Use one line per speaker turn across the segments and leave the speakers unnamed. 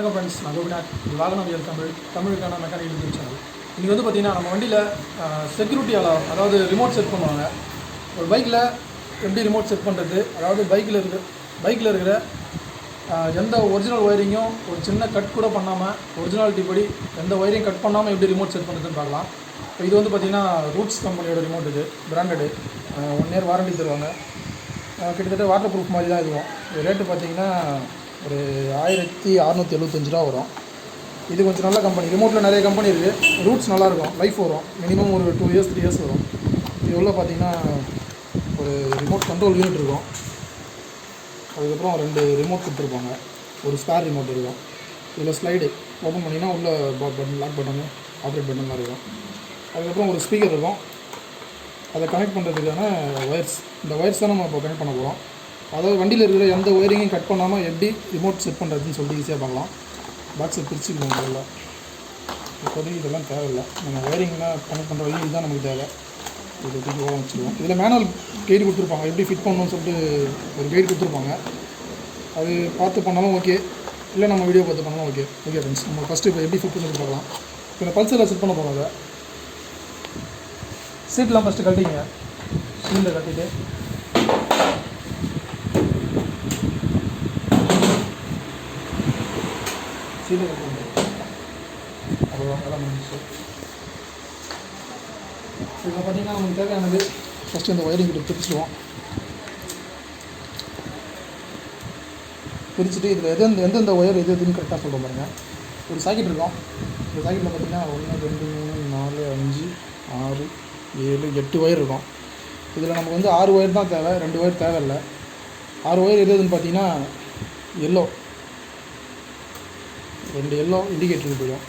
வணக்கம் ஃப்ரெண்ட்ஸ் நான் கோபிநாத். இது வாகனவியல் தமிழ். தமிழுக்கான மெக்கானிக் யூடியூப் சேனல் இன்றைக்கி வந்து பார்த்திங்கன்னா நம்ம வண்டியில் செக்யூரிட்டி அலாரம் அதாவது ரிமோட் செட் பண்ணுவாங்க. ஒரு பைக்கில் எப்படி ரிமோட் செட் பண்ணுறது அதாவது பைக்கில் இருக்கிற பைக்கில் இருக்கிற எந்த ஒரிஜினல் ஒயரிங்கும் ஒரு சின்ன கட் கூட பண்ணாமல் ஒரிஜினாலிட்டி படி எந்த ஒயரிங் கட் பண்ணாமல் எப்படி ரிமோட் செட் பண்ணுறதுன்னு பார்க்கலாம். இப்போ இது வந்து பார்த்திங்கன்னா ரூட்ஸ் கம்பெனியோட ரிமோட் இது. பிராண்டடு ஒன் இயர் வாரண்டி தருவாங்க. கிட்டத்தட்ட வாட்டர் ப்ரூஃப் மாதிரி தான் இதுவும். ரேட்டு பார்த்தீங்கன்னா ஒரு ஆயிரத்தி அறநூற்றி எழுபத்தஞ்சு ரூபா வரும். இது கொஞ்சம் நல்ல கம்பெனி ரிமோட்டில் நிறைய கம்பெனி இருக்குது ரூட்ஸ் நல்லாயிருக்கும். லைஃப் வரும். மினிமம் ஒரு டூ இயர்ஸ் த்ரீ இயர்ஸ் வரும். இது உள்ள பார்த்தீங்கன்னா ஒரு ரிமோட் கண்ட்ரோல் யூனிட் இருக்கும். அதுக்கப்புறம் ரெண்டு ரிமோட் கொடுத்துருப்பாங்க. ஒரு ஸ்பேர் ரிமோட் இருக்கும். இதில் ஸ்லைடு ஓப்பன் பண்ணிங்கன்னா உள்ள button lock button operate button மாதிரி இருக்கும். அதுக்கப்புறம் ஒரு ஸ்பீக்கர் இருக்கும். அதை கனெக்ட் பண்ணுறதுக்கான ஒயர்ஸ் இந்த ஒயர்ஸ் தான் நம்ம இப்போ கனெக்ட் பண்ண போகிறோம் அதாவது வண்டியில் இருக்கிற எந்த ஒயரிங்கையும் கட் பண்ணாமல் எப்படி ரிமோட் செட் பண்ணுறதுன்னு சொல்லிட்டு ஈஸியாக பார்க்கலாம். பாக்ஸை பிரிச்சுக்கணும் முதல்ல. இப்போதைக்கு இதெல்லாம் தேவையில்லை. நம்ம ஒயரிங்லாம் கனெக்ட் பண்ணுற வழி இதுதான் நமக்கு தேவை. இது தூக்கி ஓரம் வச்சுருவோம். இதில் மேனுவல் கைடு கொடுத்துருப்பாங்க. எப்படி ஃபிட் பண்ணணும்னு சொல்லிட்டு ஒரு கைடு கொடுத்துருப்பாங்க. அது பார்த்து பண்ணாலும் ஓகே இல்லை நம்ம வீடியோ பார்த்து பண்ணாலும் ஓகே ஓகே ஃப்ரெண்ட்ஸ் நம்ம ஃபஸ்ட்டு இப்போ எப்படி ஃபிட் பண்ணி பார்க்கலாம். இப்போ இந்த பல்சரில் செட் பண்ண போகிறோம் அதை. சீட்லாம் ஃபஸ்ட்டு கட்டிங்க சீட்டில் கட்டிட்டு சீலில் கட்டிங்க அவ்வளோதான் வேலை முடிஞ்சு இப்போ பார்த்தீங்கன்னா நமக்கு தேவையானது ஃபஸ்ட்டு இந்த ஒயரிங் கிட்ட பிரிச்சுடுவோம். பிரிச்சுட்டு இதில் எது எந்த- எந்தெந்த ஒயர் எது எதுன்னு கரெக்டாக சொல்ல பாருங்க. ஒரு சாக்கெட் இருக்கும். இந்த சாக்கெட்டில் பார்த்தீங்கன்னா ஒன்று ரெண்டு மூணு நாலு அஞ்சு ஆறு ஏழு எட்டு ஒயர் இருக்கும். இதில் நமக்கு வந்து ஆறு ஒயர் தான் தேவை. ரெண்டு ஒயர் தேவையில்லை. ஆறு ஒயர் எது எதுன்னு பார்த்தீங்கன்னா எல்லோ ரெண்டு எல்லோ இண்டிகேட்டருக்கு போயிடும்.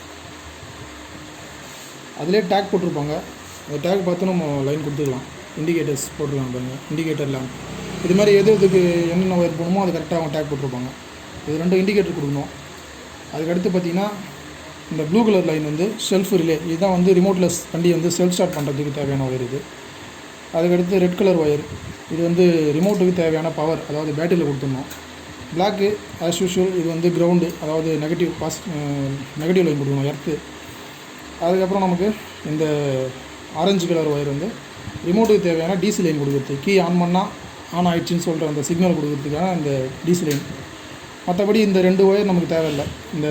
அதிலே டேக் போட்டிருப்பாங்க. அந்த டேக் பார்த்து நம்ம லைன் கொடுத்துக்கலாம். இண்டிகேட்டர்ஸ் போட்டிருக்காங்க பாருங்கள் இண்டிகேட்டர் லேம்ப் இது மாதிரி எது எதுக்கு என்னென்ன ஒயர் போகணுமோ அது கரெக்டாக அவங்க டேக் போட்டிருப்பாங்க. இது ரெண்டு இண்டிகேட்டர் கொடுக்கணும். அதுக்கடுத்து பார்த்திங்கன்னா இந்த ப்ளூ கலர் லைன் வந்து செல்ஃப் ரிலே இதுதான் வந்து ரிமோட்லெஸ் வண்டி வந்து செல்ஃப் ஸ்டார்ட் பண்ணுறதுக்கு தேவையான ஒயர் இது. அதுக்கடுத்து ரெட் கலர் ஒயர் இது வந்து ரிமோட்டுக்கு தேவையான பவர் அதாவது பேட்டரியில் கொடுத்துடணும். பிளாக்கு ஆஸ் யூஷுவல் இது வந்து கிரவுண்டு அதாவது நெகட்டிவ் பாஸ் நெகட்டிவ் லைன் கொடுக்கணும் எர்த்து அதுக்கப்புறம் நமக்கு இந்த ஆரஞ்சு கலர் ஒயர் வந்து ரிமோட்டுக்கு தேவையான டிசி லைன் கொடுக்குறது. கீ ஆன் பண்ணால் ஆன் ஆயிடுச்சுன்னு சொல்கிற அந்த சிக்னல் கொடுக்குறதுக்கான இந்த டிசி லைன் மற்றபடி இந்த ரெண்டு ஒயர் நமக்கு தேவையில்லை. இந்த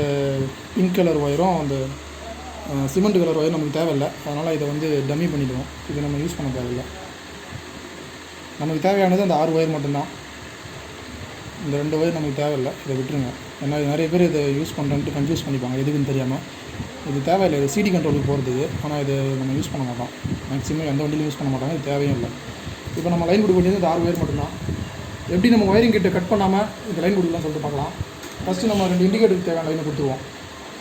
பிங்க் கலர் ஒயரும் அந்த சிமெண்ட் கலர் ஒயர் நமக்கு தேவையில்லை. அதனால் இதை வந்து டம்மி பண்ணிவிடுவோம் இதை நம்ம யூஸ் பண்ண தேவையில்லை. நமக்கு தேவையானது அந்த ஆறு ஒயர் மட்டும்தான். இந்த ரெண்டு ஒயர் நமக்கு தேவையில்லை இதை விட்டுருங்க. ஏன்னா நிறைய பேர் இதை யூஸ் பண்ணுறேன்ட்டு கன்ஃபியூஸ் பண்ணிப்பாங்க எதுக்குன்னு தெரியாமல் இது தேவையில்லை இது சிடி கண்ட்ரோலுக்கு போகிறதுக்கு ஆனால் இது. நம்ம யூஸ் பண்ண மாட்டோம். மேக்ஸிமம் எந்த வண்டியிலும் யூஸ் பண்ண மாட்டாங்க இது தேவையும் இல்லை. இப்போ நம்ம லைன் கொடுக்க வேண்டியது இந்த ஆறு ஒயர் மட்டும்தான். எப்படி நம்ம ஒயரிங் கிட்ட கட் பண்ணாமல் இந்த லைன் கொடுக்கலாம் சொல்லிட்டு பார்க்கலாம். ஃபஸ்ட்டு நம்ம ரெண்டு இண்டிகேட்டருக்கு தேவையான லைனை கொடுத்துருவோம்.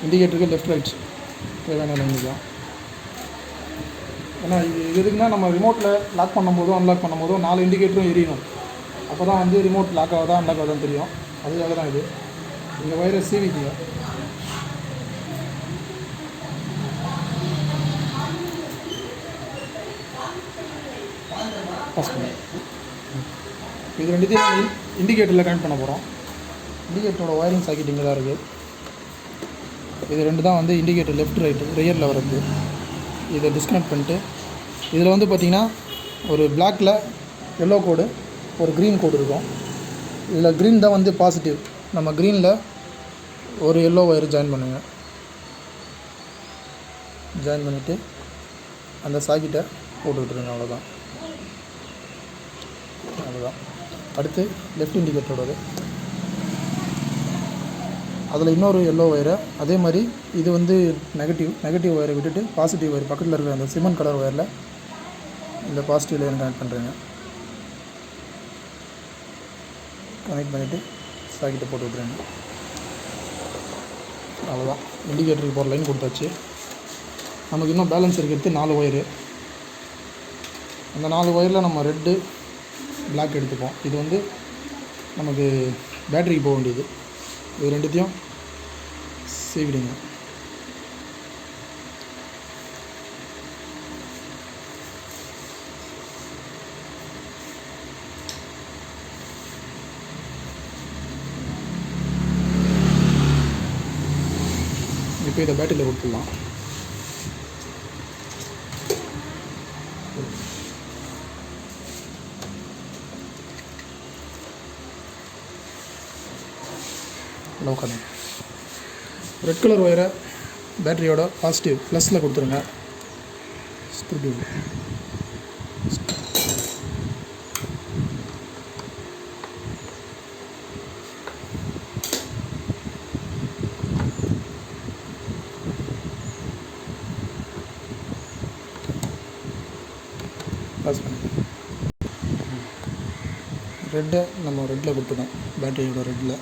இண்டிகேட்டருக்கு லெஃப்ட் ரைட் தேவையான லைன் தான். ஏன்னா இது எதுக்குன்னா நம்ம ரிமோட்டில் லாக் பண்ணும்போதோ அன்லாக் பண்ணும்போதோ நாலு இண்டிகேட்டரும் எரியணும். அப்போ தான் வந்து ரிமோட் லாக் ஆகுதா அன்லாக் ஆகுதான்னு தெரியும். அதுக்காக தான் இது. இந்த ஒயரை சீவிக்குங்க இது ரெண்டுத்தையும் இண்டிகேட்டரில் கனெக்ட் பண்ண போகிறோம் இண்டிகேட்டரோட ஒயரிங் சாக்கெட் இங்கே தான் இருக்குது இது ரெண்டு தான் வந்து இண்டிகேட்டர் லெஃப்ட் ரைட்டு ரியரில் வரது. இதை டிஸ்கனெக்ட் பண்ணிட்டு இதில் வந்து பார்த்திங்கன்னா ஒரு பிளாக்கில் எல்லோ கோடு ஒரு க்ரீன் கோடு இருக்கும். இதில் க்ரீன் தான் வந்து பாசிட்டிவ் நம்ம க்ரீனில் ஒரு எல்லோ ஒயர் ஜாயின் பண்ணுங்கள் ஜாயின் பண்ணிவிட்டு அந்த சாக்கெட்டை போட்டு அவ்வளோதான் அவ்வளோதான் அடுத்து லெஃப்ட் இண்டிகேட்டரோடது அதில் இன்னொரு எல்லோ ஒயரு அதே மாதிரி இது வந்து நெகட்டிவ் நெகட்டிவ் ஒயரை விட்டுட்டு பாசிட்டிவ் ஒயர் பக்கத்தில் இருக்கிற அந்த சிமெண்ட் கலர் ஒயரில் இந்த பாசிட்டிவ் லைன் கனெக்ட் பண்ணுறேங்க கனெக்ட் பண்ணிவிட்டு சாக்கெட்டை போட்டு விட்றேங்க அவ்வளோதான் இண்டிகேட்டருக்கு போகிற லைன் கொடுத்தாச்சு. நமக்கு இன்னும் பேலன்ஸ் இருக்கிறது நாலு ஒயரு அந்த நாலு ஒயரில் நம்ம ரெட்டு பிளாக் எடுத்துப்போம். இது வந்து நமக்கு பேட்டரிக்கு போக வேண்டியது. இது ரெண்டுத்தையும் சீவிடுங்க இப்போ இதை பேட்டரியில் கொடுத்துடலாம். லோ கனெக்ட் ரெட் கலர் ஒயரை பேட்டரியோட பாசிட்டிவ் ப்ளஸில் கொடுத்துருங்க. ஸ்க்ரூ டியூப் பாஸ் பண்ணி ரெட்டை நம்ம ரெட்டில் கொடுத்துட்டோம் பேட்டரியோட ரெட்டில்.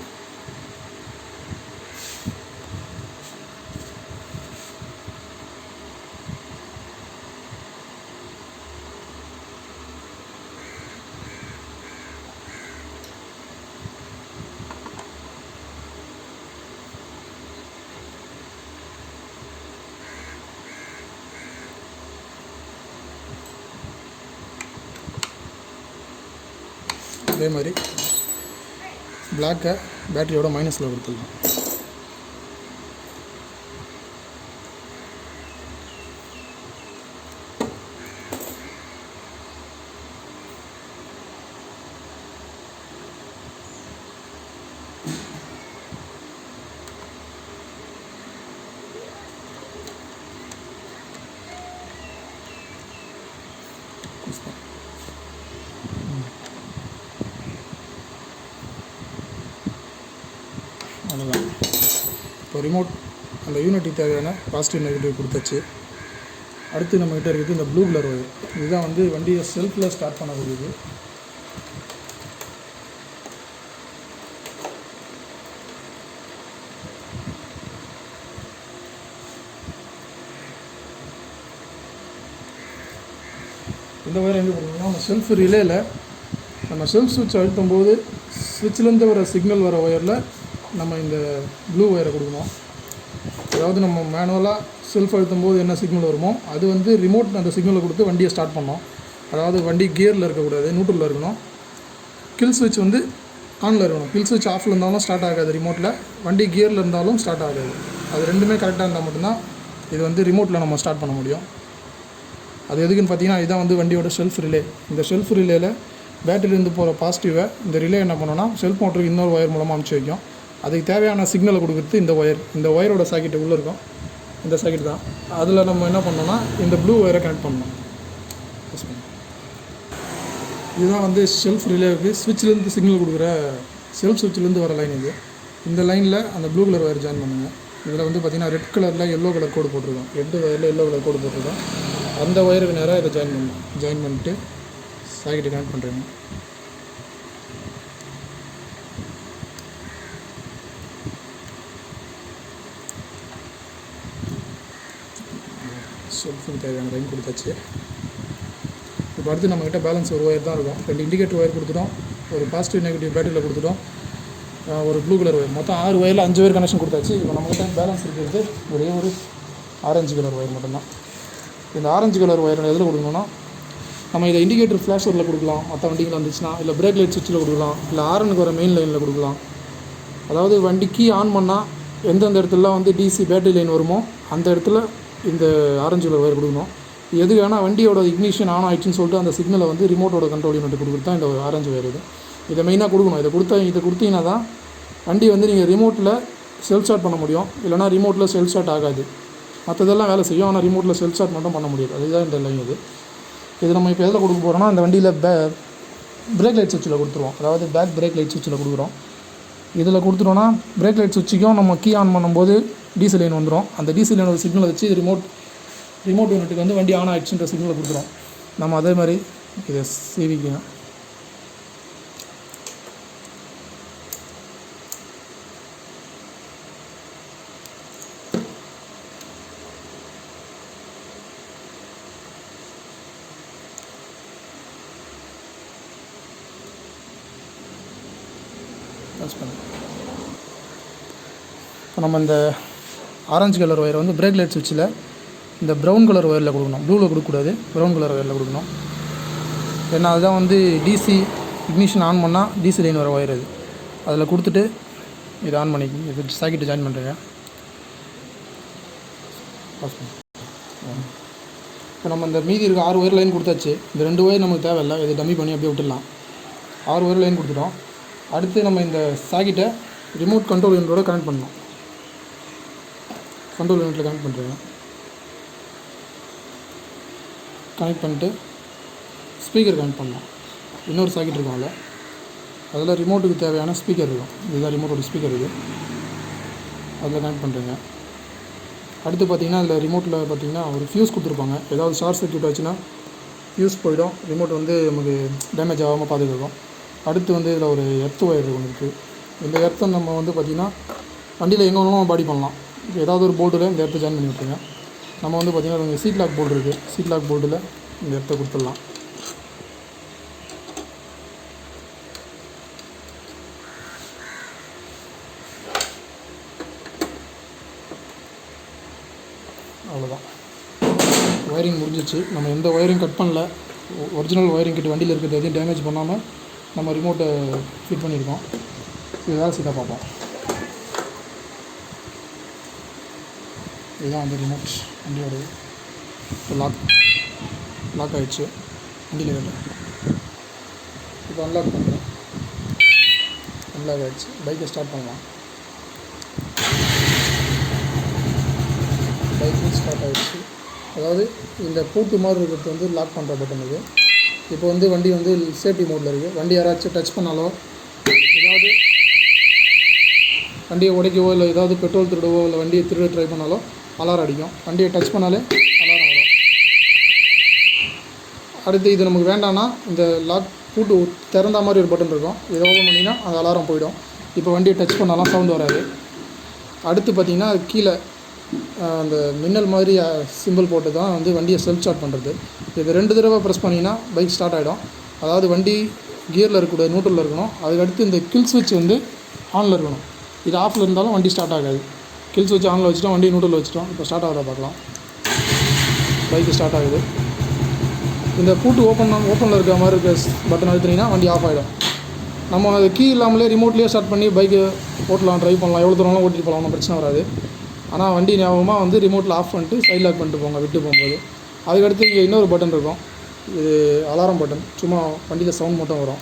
அதே மாதிரி பிளாக்கை பேட்டரியோட மைனஸில் கொடுத்துடலாம். அவ்வளோதான் இப்போ ரிமோட் அந்த யூனிட்டுக்கு தேவையான பாசிட்டிவ் நெகட்டிவ் கொடுத்தாச்சு. அடுத்து நம்மகிட்ட இருக்குது இந்த ப்ளூ கலர் ஒயர் இதுதான் வந்து வண்டியை செல்ஃபில் ஸ்டார்ட் பண்ணக்கூடியது இந்த ஒயர் எங்கே கொடுக்கணும்னா நம்ம செல்ஃப் ரிலேயில் நம்ம செல்ஃப் சுவிட்ச் அழுத்தும் போது சுவிட்ச்லேருந்து வர சிக்னல் வர ஒயரில் நம்ம இந்த ப்ளூ ஒயரை கொடுக்கணும். அதாவது நம்ம மேனுவலாக செல்ஃப் அழுத்தும் போது என்ன சிக்னல் வருமோ அது வந்து ரிமோட் அந்த சிக்னலை கொடுத்து வண்டியை ஸ்டார்ட் பண்ணோம் அதாவது வண்டி கியரில் இருக்கக்கூடாது நியூட்ரலில் இருக்கணும். கில் ஸ்விட்ச் வந்து ஆனில் இருக்கணும். கில் ஸ்விட்ச் ஆஃபில் இருந்தாலும் ஸ்டார்ட் ஆகாது ரிமோட்டில் வண்டி கியரில் இருந்தாலும் ஸ்டார்ட் ஆகாது. அது ரெண்டுமே கரெக்டாக இருந்தால் மட்டும்தான் இது வந்து ரிமோட்டில் நம்ம ஸ்டார்ட் பண்ண முடியும். அது எதுக்குன்னு பார்த்தீங்கன்னா இதுதான் வந்து வண்டியோட ஷெல்ஃப் ரிலே இந்த ஷெல்ஃப் ரிலேயில் பேட்டரியிலேருந்து போகிற பாசிட்டிவை இந்த ரிலே என்ன பண்ணோன்னா செல்ஃப் மோட்டருக்கு இன்னொரு ஒயர் மூலமாக அனுப்பிச்சி வைக்கும். அதுக்கு தேவையான சிக்னலை கொடுக்குறது இந்த ஒயர் இந்த ஒயரோட சாக்கெட்டு உள்ளே இருக்கும். இந்த சாக்கெட் தான். அதில் நம்ம என்ன பண்ணோம்னா இந்த ப்ளூ ஒயரை கனெக்ட் பண்ணணும். இதுதான் வந்து ஷெல்ஃப் ரிலேவுக்கு ஸ்விட்ச்லேருந்து சிக்னல் கொடுக்குற செல்ஃப் ஸ்விட்ச்லேருந்து வர லைன் இது. இந்த லைனில் அந்த ப்ளூ கலர் ஒயர் ஜாயின் பண்ணுங்கள் இதில் வந்து பார்த்தீங்கன்னா ரெட் கலரில் எல்லோ கலர் கோடு போட்டிருக்கோம். ரெட்டு ஒயரில் எல்லோ கலர் கோடு போட்டிருக்கோம். அந்த ஒயருக்கு நேராக இதை ஜாயின் பண்ணும் ஜாயின் பண்ணிட்டு சாக்கெட்டு கனெக்ட் பண்ணுறேங்க செல்ஃபுக்கு தேவையான லைன் கொடுத்தாச்சு. இப்போ அடுத்து நம்மக்கிட்ட பேலன்ஸ் ஒரு ஒயர் தான் இருக்கும். ரெண்டு இண்டிகேட்டர் ஒயர் கொடுத்துட்டோம். ஒரு பாசிட்டிவ் நெகட்டிவ் பேட்டரியில் கொடுத்துட்டோம். ஒரு ப்ளூ கலர் ஒயர் மொத்தம் ஆறு ஒயரில் அஞ்சு ஒயர் கனெக்ஷன் கொடுத்தாச்சு. இப்போ நம்மகிட்ட பேலன்ஸ் இருக்கிறது ஒரே ஒரு ஆரஞ்சு கலர் ஒயர் மட்டும்தான். இந்த ஆரஞ்சு கலர் ஒயர் எதில் கொடுக்கணும்னா நம்ம இதை இண்டிகேட்டர் ஃப்ளாஷரில் கொடுக்கலாம். மற்ற வண்டிகள் வந்துச்சுன்னா இல்லை பிரேக் லைட் சுவிட்சில் கொடுக்கலாம். இல்லை ஆரனுக்கு வர மெயின் லைனில் கொடுக்கலாம். அதாவது வண்டி கீ ஆன் பண்ணால் எந்தெந்த இடத்துலலாம் வந்து டிசி பேட்டரி லைன் வருமோ அந்த இடத்துல இந்த ஆரஞ்சு கலர் ஒயர் கொடுக்கணும். எது வேணால் வண்டியோட இக்னிஷன் ஆன் ஆயிடுச்சுன்னு சொல்லிட்டு அந்த சிக்னலை வந்து ரிமோட்டோட கண்ட்ரோல் யூனிட் கொடுக்குறது தான் இந்த ஆரஞ்சு ஒயர் இது. இதை மெயினாக கொடுக்கணும். இதை கொடுத்தா இதை கொடுத்தீங்கன்னா தான் வண்டி வந்து நீங்கள் ரிமோட்டில் செல்ஃப் ஸ்டார்ட் பண்ண முடியும். இல்லைனா ரிமோட்டில் செல்ஃப் ஸ்டார்ட் ஆகாது. மற்றதெல்லாம் வேலை செய்யும். ஆனால் ரிமோட்டில் செல்ஃப் ஸ்டார்ட் மட்டும் பண்ண முடியாது. அதுதான் இந்த லைன் இது. இது நம்ம இப்போ எதில் கொடுக்க போகிறோம்னா அந்த வண்டியில் பே பிரேக் லைட் சுவிட்சில் கொடுத்துருவோம். அதாவது பேக் பிரேக் லைட் சுவிட்சில் கொடுக்குறோம். இதில் கொடுத்துட்டோன்னா பிரேக் லைட் சுவிட்சுக்கும் நம்ம கீ ஆன் பண்ணும்போது டிசி லைன் வந்துடும் அந்த டிசி லைனோட சிக்னலை வச்சு ரிமோட் ரிமோட் யூனிட்டுக்கு வந்து வண்டி ஆன் ஆகிடுச்சுன்ற சிக்னலை கொடுத்துரும். நம்ம அதே மாதிரி இதை சேவிக்கலாம் இப்போ நம்ம இந்த ஆரஞ்சு கலர் ஒயர் வந்து பிரேக் லைட் சுவிட்சில். இந்த ப்ரௌன் கலர் ஒயரில் கொடுக்கணும். ப்ளூவில் கொடுக்கக்கூடாது. ப்ரௌன் கலர் ஒயரில் கொடுக்கணும். ஏன்னா அதுதான் வந்து டிசி இக்னிஷன் ஆன் பண்ணால் டிசி லைன் வர ஒயர் அது. அதில் கொடுத்துட்டு இதை ஆன் பண்ணி இது சாக்கெட்டு ஜாயின் பண்ணுறேன் இப்போ நம்ம இந்த மீதி இருக்க ஆறு ஒயர் லைன் கொடுத்தாச்சு. இந்த ரெண்டு ஒயர் நமக்கு தேவையில்லை. இதை டம்மி பண்ணி அப்படியே விட்டுடலாம். ஆறு ஒயர் லைன் கொடுத்துட்டோம். அடுத்து நம்ம இந்த சாக்கெட்டை ரிமோட் கண்ட்ரோல் யூனிட்டோட கனெக்ட் பண்ணணும். கண்ட்ரோல் யூனிட்டில் கனெக்ட் பண்ணுறேன். கனெக்ட் பண்ணிட்டு ஸ்பீக்கர் கனெக்ட் பண்ணலாம். இன்னொரு சாக்கெட் இருக்கும் அதில். அதில் ரிமோட்டுக்கு தேவையான ஸ்பீக்கர் இருக்கும். இதுதான் ரிமோட்டோட ஸ்பீக்கர் இது. அதில் கனெக்ட் பண்ணுறேங்க அடுத்து பார்த்தீங்கன்னா அதில் ரிமோட்டில் பார்த்தீங்கன்னா ஒரு ஃபியூஸ் கொடுத்துருப்பாங்க. ஏதாவது ஷார்ட் சர்க்கியூட் ஆச்சுன்னா ஃபியூஸ் போயிடும். ரிமோட் வந்து நமக்கு டேமேஜ் ஆகாமல் பாதுகாக்கும் அடுத்து வந்து இதில் ஒரு எர்த் ஒயர் ஒன்று இருக்குது இந்த எர்த்தை நம்ம வந்து பார்த்திங்கன்னா வண்டியில் எங்கே வேணாலும் பாடி பண்ணலாம். ஏதாவது ஒரு போர்டில் இந்த இடத்த ஜாயின் பண்ணி விட்டுருங்க. நம்ம வந்து பார்த்திங்கன்னா இங்கே சீட் லாக் போர்டு இருக்குது சீட் லாக் போர்டில் இந்த இடத்த கொடுத்துடலாம். அவ்வளோதான் ஒயரிங் முடிஞ்சிச்சு நம்ம எந்த ஒயரிங் கட் பண்ணல. ஒரிஜினல் ஒயரிங் கிட்ட வண்டியில் இருக்கிறது எதையும் டேமேஜ் பண்ணாமல் நம்ம ரிமோட்டை ஃபிட் பண்ணியிருக்கோம். இது வேலை சீட்டாக பார்ப்போம் இதுதான் வந்து ரிமோட் வண்டியோடது. இப்போ லாக் லாக் ஆகிடுச்சு வண்டியில் கேட்டேன் இப்போ அன்லாக் பண்ணுறேன் அன்லாக் ஆகிடுச்சு பைக்கை ஸ்டார்ட் பண்ணலாம். பைக்கும் ஸ்டார்ட் ஆகிடுச்சு அதாவது இந்த பூட்டு மாதிரி இருக்கிறது வந்து லாக் பண்ணுற பட்டன் இது. இப்போ வந்து வண்டி வந்து சேஃப்டி மோடில் இருக்குது வண்டி யாராச்சும் டச் பண்ணாலோ ஏதாவது வண்டியை உடைக்கவோ இல்லை ஏதாவது பெட்ரோல் திருடவோ இல்லை வண்டியை திருட ட்ரை பண்ணாலோ அலாரம் அடிக்கும். வண்டியை டச் பண்ணாலே அலாரம் வரும். அடுத்து இது நமக்கு வேண்டாம்னா இந்த லாக் பூட்டு திறந்த மாதிரி ஒரு பட்டன் இருக்கும். இதை ஓப்பன் பண்ணிங்கன்னா அந்த அலாரம் போயிடும். இப்போ வண்டியை டச் பண்ணாலாம் சவுண்ட் வராது. அடுத்து பார்த்திங்கன்னா அது கீழே அந்த மின்னல் மாதிரி சிம்பிள் போட்டு தான் வந்து வண்டியை செல்ஃப் ஸ்டார்ட் பண்ணுறது இது ரெண்டு தடவை ப்ரெஸ் பண்ணிங்கன்னா பைக் ஸ்டார்ட் ஆகிடும் அதாவது வண்டி கியரில் இருக்கக்கூடிய நியூட்ரலில் இருக்கணும். அதுக்கடுத்து இந்த கில் ஸ்விட்ச் வந்து ஆனில் இருக்கணும். இது ஆஃபில் இருந்தாலும் வண்டி ஸ்டார்ட் ஆகாது. கில் சுவிட்ச் ஆனில் வச்சுட்டோம் வண்டி நூட்டில் வச்சுட்டோம். இப்போ ஸ்டார்ட் ஆகுதா பார்க்கலாம். பைக்கு ஸ்டார்ட் ஆகுது. இந்த பூட்டு ஓப்பன் ஓப்பனில் இருக்க மாதிரி இருக்க பட்டன் அழுத்தினீங்கன்னா வண்டி ஆஃப் ஆகிடும் நம்ம அது கீ இல்லாமலே ரிமோட்லேயே ஸ்டார்ட் பண்ணி பைக்கு ஓட்டலாம் ட்ரைவ் பண்ணலாம். எவ்வளோ தூரம்லாம் ஓட்டிட்டு போகலாம் ஒன்றும் பிரச்சனை வராது. ஆனால் வண்டி ஞாபகமாக வந்து ரிமோட்டில் ஆஃப் பண்ணிட்டு சைட் லாக் பண்ணிட்டு போங்க விட்டு போகும்போது. அதுக்கடுத்து இங்கே இன்னொரு பட்டன் இருக்கும். இது அலாரம் பட்டன் சும்மா வண்டியில் சவுண்ட் மட்டும் வரும்.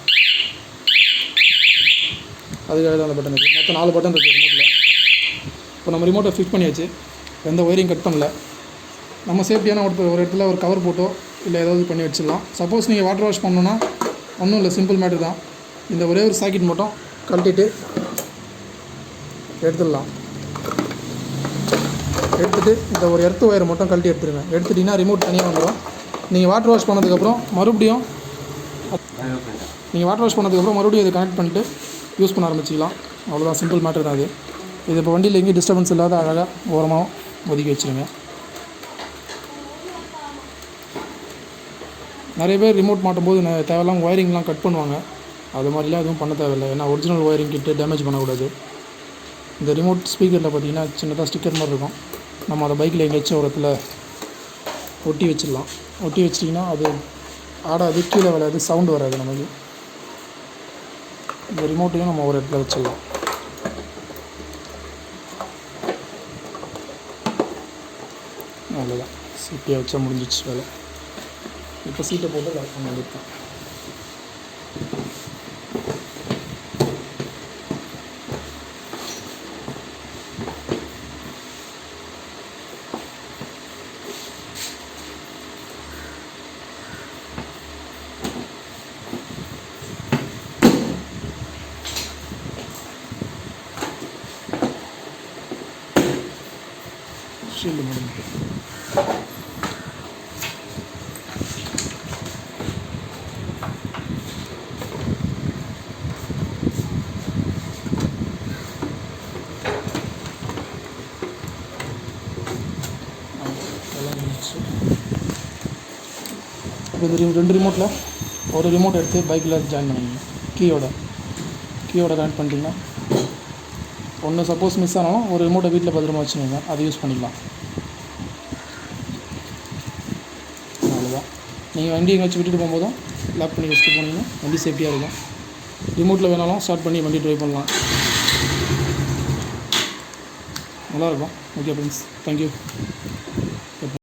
அதுக்காக தான் அந்த பட்டன் இருக்குது மொத்தம் நாலு பட்டன் இருக்குது ரிமோட்டில் இப்போ நம்ம ரிமோட்டை ஃபிக்ஸ் பண்ணியாச்சு. எந்த ஒயரிங் கட் பண்ணல. நம்ம சேஃப்டியான ஒரு ஒரு இடத்துல ஒரு கவர் போட்டோ இல்லை ஏதாவது பண்ணி வச்சிடலாம். சப்போஸ் நீங்கள் வாட்டர் வாஷ் பண்ணணுன்னா ஒன்றும் இல்லை சிம்பிள் மேட்ரு தான். இந்த ஒரே ஒரு சாக்கெட் மட்டும் கழட்டிட்டு எடுத்துடலாம். எடுத்துகிட்டு இந்த ஒரு எர்த்து ஒயரை மட்டும் கழட்டி எடுத்துருங்க. எடுத்துட்டிங்கன்னா ரிமோட் தனியாக வந்துடும். நீங்கள் வாட்டர் வாஷ் பண்ணதுக்கப்புறம் மறுபடியும் நீங்கள் வாட்டர் வாஷ் பண்ணதுக்கப்புறம் மறுபடியும் இதை கனெக்ட் பண்ணிட்டு யூஸ் பண்ண ஆரம்பிச்சிக்கலாம். அவ்வளோதான் சிம்பிள் மேட்டர் தான் அது. இது இப்போ வண்டியில் எங்கேயும் டிஸ்டர்பன்ஸ் இல்லாத அழகாக ஓரமாக ஒதுக்கி வச்சுருங்க. நிறைய பேர் ரிமோட் மாட்டும்போது ந- தேவையில்லாம ஒயரிங்லாம் கட் பண்ணுவாங்க. அது மாதிரிலாம் எதுவும் பண்ண தேவையில்லை. ஏன்னா ஒரிஜினல் ஒயரிங் கிட்டு டேமேஜ் பண்ணக்கூடாது. இந்த ரிமோட் ஸ்பீக்கரில் பார்த்தீங்கன்னா சின்னதாக ஸ்டிக்கர் மாதிரி இருக்கும். நம்ம அதை பைக்கில் எங்கேயாச்சும் ஒரு இடத்துல ஒட்டி வச்சிடலாம். ஒட்டி வச்சிட்டிங்கன்னா அது ஆடாது கீழே விளையாது சவுண்டு வராது நமக்கு. இந்த ரிமோட்டையும் நம்ம ஒரு இடத்துல வச்சிடலாம். அவ்வளோதான் சீட்டியாக வச்சா முடிஞ்சிச்சு வேலை இப்போ சீட்டை போட்டு லாக் பண்ண வேண்டியதுதான் ஷீல்டு முடிஞ்சு எல்லாம் முடிஞ்சிச்சு இப்போ இந்த ரெண்டு- ரெண்டு ரிமோட்டில் ஒரு ரிமோட் எடுத்து பைக்கில் ஜாயின் பண்ணிக்கணும் கீயோட கீயோட கனெக்ட் பண்ணிட்டீங்கன்னா ஒன்று சப்போஸ் மிஸ் ஆனாலும் ஒரு ரிமோட்டை வீட்டில் பத்திரமா வச்சுக்கோங்க. அதை யூஸ் பண்ணிக்கலாம். அவ்வளோதான் நீங்கள் வண்டி எங்கேயாச்சும் விட்டுட்டு போகும்போதும் லாக் பண்ணி வச்சுட்டு போனீங்கன்னா வண்டி சேஃப்டியாக இருக்கும். ரிமோட்டில் வேணாலும் ஸ்டார்ட் பண்ணி வண்டி ட்ரைவ் பண்ணலாம். நல்லாயிருக்கும். Okay friends thank you